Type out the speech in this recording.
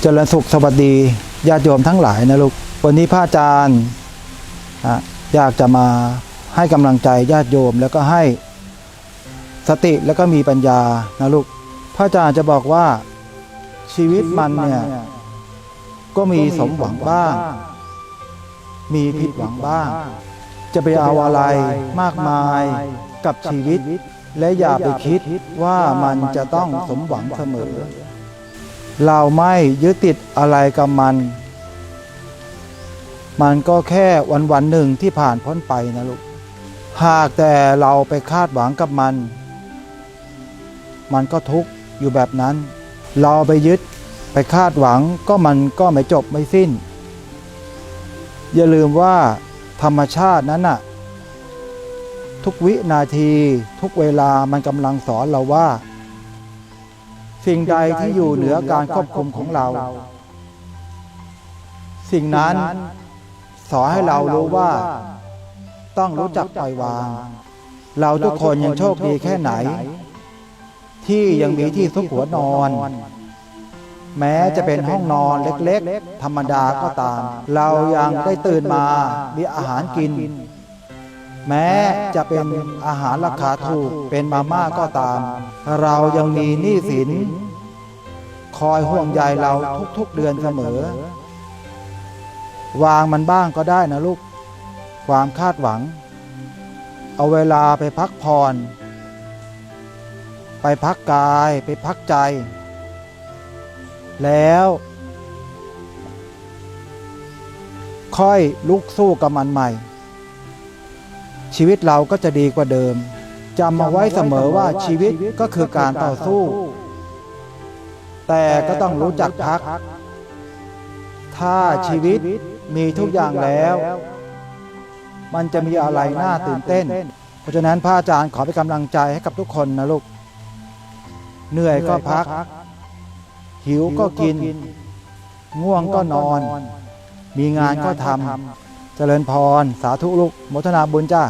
เจริญสุขสวัสดีญาติโยมทั้งหลายนะลูกวันนี้พระอาจารย์อยากจะมาให้กำลังใจญาติโยมแล้วก็ให้สติแล้วก็มีปัญญานะลูกพระอาจารย์จะบอกว่าชีวิตมันเนี่ยก็มีสมหวังบ้าง มีผิดหวังบ้าง จะไปเอาอะไรมากมายกับชีวิต และอย่าไปคิดว่ามันจะต้องสมหวังเสมอ เราไม่ยึดติดอะไรกับมัน มันก็แค่วันวันๆหนึ่งที่ผ่านพ้นไปนะลูก หากแต่เราไปคาดหวังกับมัน มันก็ทุกข์อยู่แบบนั้น เราไปยึดไปคาดหวังก็มันก็ไม่จบไม่สิ้น อย่าลืมว่าธรรมชาตินั้นน่ะ ทุกวินาทีทุกเวลามันกำลังสอนเราว่า สิ่งใดที่อยู่เหนือการควบคุมของเรา สิ่งนั้นสอนให้เรารู้ว่า ต้องรู้จักปล่อยวาง เราทุกคนยังโชคดีแค่ไหน ที่ยังมีที่ซุกหัวนอน แม้จะเป็นห้องนอนเล็กๆ ธรรมดาก็ตาม เรายังได้ตื่นมามีอาหารกิน แม้จะเป็นอาหารราคาถูกเป็นมาม่าก็ตาม เรายังมีหนี้สิน คอยห่วงใยเราทุกๆเดือนเสมอ วางมันบ้างก็ได้นะลูก ความคาดหวัง เอาเวลาไปพักผ่อนไปพักกายไปพักใจ แล้ว ค่อยลุกสู้กับมันใหม่ ชีวิตเราก็จะดีกว่าเดิมจำมาไว้เสมอว่าชีวิตก็คือการต่อสู้ แต่ก็ต้องรู้จักพัก ถ้าชีวิตมีทุกอย่างแล้ว มันจะมีอะไรน่าตื่นเต้น เพราะฉะนั้นพระอาจารย์ขอเป็นกำลังใจให้กับทุกคนนะลูก เหนื่อยก็พัก หิวก็กิน ง่วงก็นอน มีงานก็ทำ เจริญพร สาธุลูกโมทนาบุญจ้า